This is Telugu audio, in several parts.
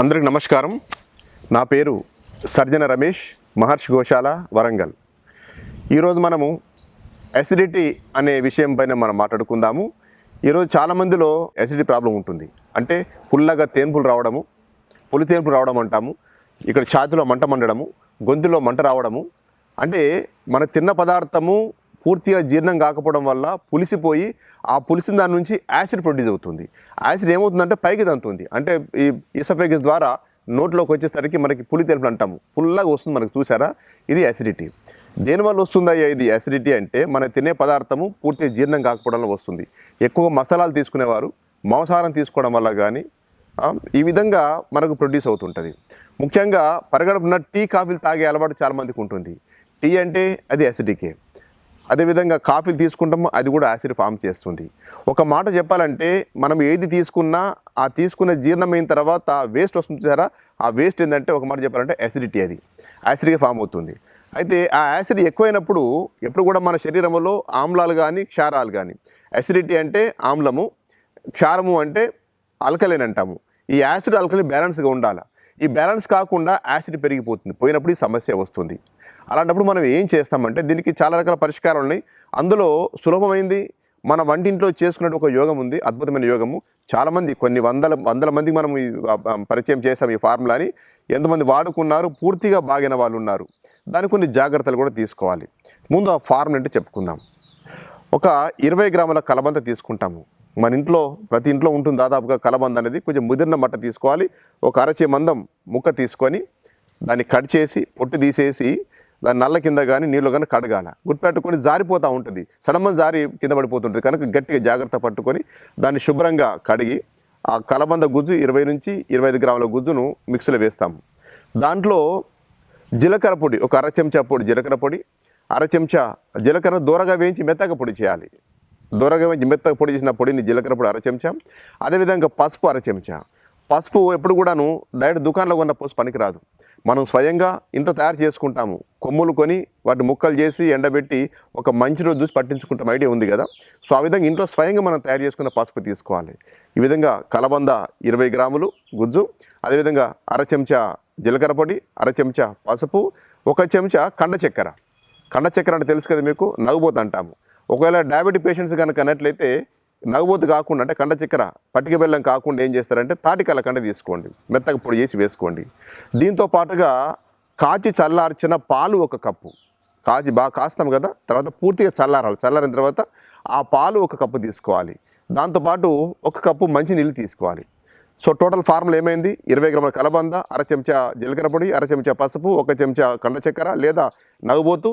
అందరికి నమస్కారం. నా పేరు సర్జన రమేష్ మహర్షి గోశాల వరంగల్. ఈరోజు మనము అసిడిటీ అనే విషయం పైన మనం మాట్లాడుకుందాము. ఈరోజు చాలామందిలో అసిడిటీ ప్రాబ్లం ఉంటుంది. అంటే పుల్లగా తేన్పులు రావడము పులి తేన్పులు రావడం అంటాము ఇక్కడ ఛాతిలో మంట మండడము గొంతులో మంట రావడము. అంటే మన తిన్న పదార్థము పూర్తిగా జీర్ణం కాకపోవడం వల్ల పులిసిపోయి ఆ పులిసిన దాని నుంచి యాసిడ్ ప్రొడ్యూస్ అవుతుంది. యాసిడ్ ఏమవుతుందంటే పైకి దంతుంది అంటే ఈ ఇసోఫేగస్ ద్వారా నోట్లోకి వచ్చేసరికి మనకి పులి తెలుపులు అంటాము. పుల్లగా వస్తుంది మనకు చూసారా? ఇది యాసిడిటీ. దేనివల్ల వస్తుందా ఇది యాసిడిటీ అంటే మన తినే పదార్థము పూర్తిగా జీర్ణం కాకపోవడం వల్ల వస్తుంది. ఎక్కువ మసాలాలు తీసుకునేవారు మాంసాహారం తీసుకోవడం వల్ల కానీ ఈ విధంగా మనకు ప్రొడ్యూస్ అవుతుంటుంది. ముఖ్యంగా పరిగడుపున టీ కాఫీలు తాగే అలవాటు చాలామందికి ఉంటుంది. టీ అంటే అది యాసిడికే. అదేవిధంగా కాఫీలు తీసుకుంటామో అది కూడా యాసిడ్ ఫామ్ చేస్తుంది. ఒక మాట చెప్పాలంటే మనం ఏది తీసుకున్నా ఆ తీసుకున్న జీర్ణమైన తర్వాత వేస్ట్ వస్తుంది సారా ఆ వేస్ట్ ఏంటంటే ఒక మాట చెప్పాలంటే యాసిడిటీ అది. యాసిడ్గా ఫామ్ అవుతుంది. అయితే ఆ యాసిడ్ ఎక్కువైనప్పుడు ఎప్పుడు కూడా మన శరీరంలో ఆమ్లాలు కానీ క్షారాలు కానీ యాసిడిటీ అంటే ఆమ్లము క్షారము అంటే అల్కలేని అంటాము. ఈ యాసిడ్ అల్కలి బ్యాలెన్స్గా ఉండాలి. ఈ బ్యాలెన్స్ కాకుండా యాసిడ్ పెరిగిపోతుంది. పోయినప్పుడు ఈ సమస్య వస్తుంది. అలాంటప్పుడు మనం ఏం చేస్తామంటే దీనికి చాలా రకాల పరిష్కారాలు ఉన్నాయి. అందులో సులభమైంది మన వంటింట్లో చేసుకునే ఒక యోగం ఉంది అద్భుతమైన యోగము. చాలామంది కొన్ని వందల వందల మందికి మనం ఈ, పరిచయం చేసాం ఈ ఫార్ములాని ఎంతమంది వాడుకున్నారు పూర్తిగా బాగిన వాళ్ళు ఉన్నారు. దానికి కొన్ని జాగ్రత్తలు కూడా తీసుకోవాలి. ముందు ఆ ఫార్ములా అంటే చెప్పుకుందాం. ఒక ఇరవై గ్రాముల కలబంద తీసుకుంటాము. మన ఇంట్లో ప్రతి ఇంట్లో ఉంటుంది దాదాపుగా కలబంద అనేది. కొంచెం ముదిరిన మట్ట తీసుకోవాలి. ఒక అరచే మందం ముక్క తీసుకొని దాన్ని కట్ చేసి పొట్టు తీసేసి దాని నల్ల కింద కానీ నీళ్ళు కానీ కడగాల. గుర్తుపెట్టుకొని జారిపోతూ ఉంటుంది. సడమని జారి కింద పడిపోతుంటుంది. కనుక గట్టిగా జాగ్రత్త పట్టుకొని దాన్ని శుభ్రంగా కడిగి ఆ కలబంద గుజ్జు ఇరవై నుంచి ఇరవై ఐదు గ్రాముల గుజ్జును మిక్సీలో వేస్తాము. దాంట్లో జీలకర్ర పొడి ఒక అర చెంచా పొడి జీలకర్ర పొడి అర చెంచా జీలకర్ర దూరగా వేయించి మెత్తగా పొడి చేయాలి. దూరగా మెత్తగా పొడి చేసిన పొడిని జీలకర్ర పొడి అర చెంచా అదేవిధంగా పసుపు అర చెంచా పసుపు ఎప్పుడు కూడాను డైరెక్ట్ దుకాణంలో ఉన్న పసుపు పనికిరాదు. మనం స్వయంగా ఇంట్లో తయారు చేసుకుంటాము. కొమ్ములు కొని వాటి ముక్కలు చేసి ఎండబెట్టి ఒక మంచి రోజు చూసి పట్టించుకుంటాం. ఐడియా ఉంది కదా? సో ఆ విధంగా ఇంట్లో స్వయంగా మనం తయారు చేసుకున్న పసుపు తీసుకోవాలి. ఈ విధంగా కలబంద ఇరవై గ్రాములు గుజ్జు. అదేవిధంగా అర చెంచా జీలకర్ర పొడి అర చెంచా పసుపు ఒక చెంచా కండ చక్కెర. కండ చక్కెర అంటే తెలుసు కదా మీకు? నవ్వుబోతు అంటాము. ఒకవేళ డయాబెటిక్ పేషెంట్స్ కనుక అన్నట్లయితే నవ్వుబోతు కాకుండా అంటే కండ చక్కెర పట్టిక బెల్లం కాకుండా ఏం చేస్తారంటే తాటికల కండ తీసుకోండి. మెత్తగా పొడి చేసి వేసుకోండి. దీంతో పాటుగా కాచి చల్లార్చిన పాలు ఒక కప్పు. కాచి బాగా కాస్తాం కదా తర్వాత పూర్తిగా చల్లారాలి. చల్లారిన తర్వాత ఆ పాలు ఒక కప్పు తీసుకోవాలి. దాంతోపాటు ఒక కప్పు మంచి నీళ్ళు తీసుకోవాలి. సో టోటల్ ఫార్ములా ఏమైంది? ఇరవై గ్రాముల కలబంద అర చెంచా జీలకర్ర పొడి అర చెంచా పసుపు ఒక చెంచా కండ చక్కెర లేదా నవ్వుబోతు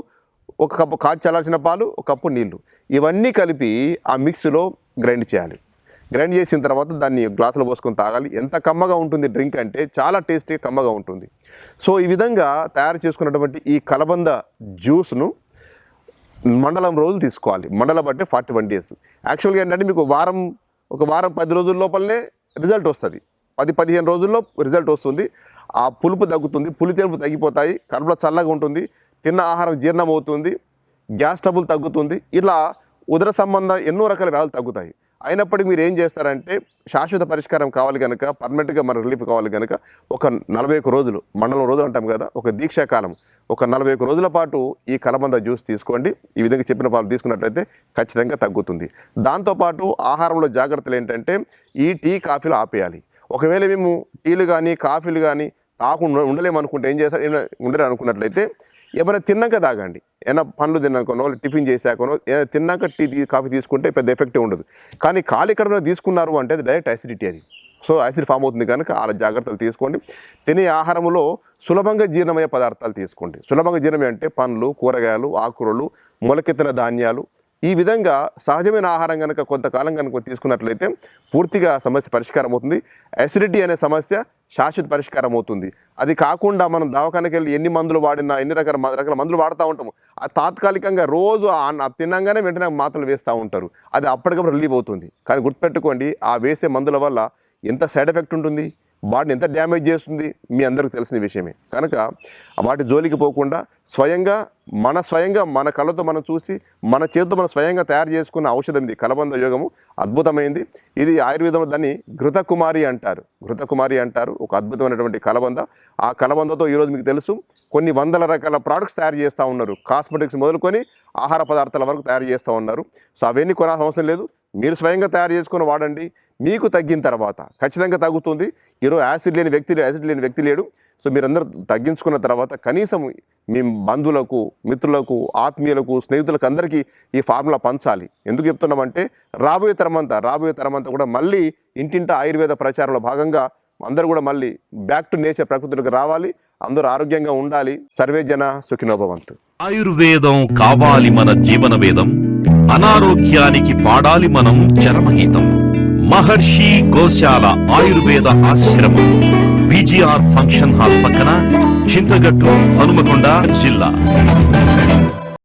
ఒక కప్పు కాచి చల్లాల్సిన పాలు ఒక కప్పు నీళ్ళు. ఇవన్నీ కలిపి ఆ మిక్స్లో గ్రైండ్ చేయాలి. గ్రైండ్ చేసిన తర్వాత దాన్ని గ్లాసులో పోసుకొని తాగాలి. ఎంత కమ్మగా ఉంటుంది డ్రింక్ అంటే చాలా టేస్టీ కమ్మగా ఉంటుంది. సో ఈ విధంగా తయారు చేసుకున్నటువంటి ఈ కలబంద జ్యూస్ను మండలం రోజులు తీసుకోవాలి. మండలం బట్టి ఫార్టీ వన్ డేస్. యాక్చువల్గా ఏంటంటే మీకు వారం ఒక వారం పది రోజుల లోపలనే రిజల్ట్ వస్తుంది. పది పదిహేను రోజుల్లో రిజల్ట్ వస్తుంది. ఆ పులుపు తగ్గుతుంది. పులి తెలుపు తగ్గిపోతాయి. కడుపులో చల్లగా ఉంటుంది. తిన్న ఆహారం జీర్ణం అవుతుంది గ్యాస్ ట్రబుల్ తగ్గుతుంది ఇలా ఉదర సంబంధ ఎన్నో రకాల వ్యాధులు తగ్గుతాయి. అయినప్పటికీ మీరు ఏం చేస్తారంటే శాశ్వత పరిష్కారం కావాలి కనుక పర్మనెంట్గా మన రిలీఫ్ కావాలి కనుక ఒక నలభై ఒక్క రోజులు మండలం రోజులు అంటాం కదా ఒక దీక్షాకాలం ఒక నలభై ఒక్క రోజుల పాటు ఈ కలబంద జ్యూస్ తీసుకోండి. ఈ విధంగా చెప్పిన పాలు తీసుకున్నట్లయితే ఖచ్చితంగా తగ్గుతుంది. దాంతోపాటు ఆహారంలో జాగ్రత్తలు ఏంటంటే ఈ టీ కాఫీలు ఆపేయాలి. ఒకవేళ మేము టీలు కానీ కాఫీలు కానీ తాకుండా ఉండలేము అనుకుంటే ఏం చేస్తారు ఏమైనా అనుకున్నట్లయితే ఏమైనా తిన్నాక తాగండి. ఏమైనా పండ్లు తిన్నాకనో టిఫిన్ చేశాకనో ఏదైనా తిన్నాక టీ కాఫీ తీసుకుంటే పెద్ద ఎఫెక్ట్ ఉండదు. కానీ ఖాళీ కడుపున తీసుకున్నారు అంటే అది డైరెక్ట్ యాసిడిటీ అది. సో యాసిడ్ ఫామ్ అవుతుంది కనుక అలా జాగ్రత్తలు తీసుకోండి. తినే ఆహారంలో సులభంగా జీర్ణమయ్యే పదార్థాలు తీసుకోండి. సులభంగా జీర్ణమయ్యే అంటే పండ్లు కూరగాయలు ఆకుకూరలు మొలకెత్తిన ధాన్యాలు. ఈ విధంగా సహజమైన ఆహారం కనుక కొంతకాలం కనుక తీసుకున్నట్లయితే పూర్తిగా సమస్య పరిష్కారం అవుతుంది. అసిడిటీ అనే సమస్య శాశ్వత పరిష్కారం అవుతుంది అది కాకుండా మనం దవాఖానకి వెళ్ళి ఎన్ని మందులు వాడినా ఎన్ని రకాల రకాల మందులు వాడుతూ ఉంటాము ఆ తాత్కాలికంగా రోజు ఆ అన్న- తినంగానే వెంటనే మాత్రలు వేస్తూ ఉంటారు. అది అప్పటికప్పుడు రిలీవ్ అవుతుంది. కానీ గుర్తుపెట్టుకోండి ఆ వేసే మందుల వల్ల ఎంత సైడ్ ఎఫెక్ట్ ఉంటుంది? బాడీని ఎంత డ్యామేజ్ చేస్తుంది మీ అందరికి తెలిసిన విషయమే. కనుక వాటి జోలికి పోకుండా స్వయంగా మన స్వయంగా మన కళ్ళతో మనం చూసి మన చేతితో మనం స్వయంగా తయారు చేసుకున్న ఔషధం ఇది కలబంద యోగము. అద్భుతమైంది. ఇది ఆయుర్వేదంలో దాన్ని ఘృతకుమారి అంటారు. ఘృతకుమారి అంటారు. ఒక అద్భుతమైనటువంటి కలబంద. ఆ కలబందతో ఈరోజు మీకు తెలుసు కొన్ని వందల రకాల ప్రోడక్ట్స్ తయారు చేస్తూ ఉన్నారు. కాస్మెటిక్స్ మొదలుకొని ఆహార పదార్థాల వరకు తయారు చేస్తూ ఉన్నారు. సో అవన్నీ కొనాల్సిన అవసరం లేదు. మీరు స్వయంగా తయారు చేసుకొని వాడండి. మీకు తగ్గిన తర్వాత ఖచ్చితంగా తగ్గుతుంది. ఈరోజు యాసిడ్ లేని వ్యక్తి యాసిడ్ లేని వ్యక్తి లేడు. సో మీరందరూ తగ్గించుకున్న తర్వాత కనీసం మీ బంధువులకు మిత్రులకు ఆత్మీయులకు స్నేహితులకు అందరికీ ఈ ఫార్ములా పంచాలి. ఎందుకు చెప్తున్నామంటే రాబోయే తరమంతా రాబోయే తరమంతా కూడా మళ్ళీ ఇంటింట ఆయుర్వేద ప్రచారంలో భాగంగా అందరూ కూడా మళ్ళీ బ్యాక్ టు నేచర్ ప్రకృతిలోకి రావాలి. అందరూ ఆరోగ్యంగా ఉండాలి. సర్వే జన సుఖినోభవంతు. ఆయుర్వేదం కావాలి మన జీవన వేదం. అనారోగ్యానికి పాడాలి మనం చరమగీతం. మహర్షి గోశాల ఆయుర్వేద ఆశ్రమం బీజీఆర్ ఫంక్షన్ హాల్ పక్కన చింతగట్టు హనుమకొండ జిల్లా.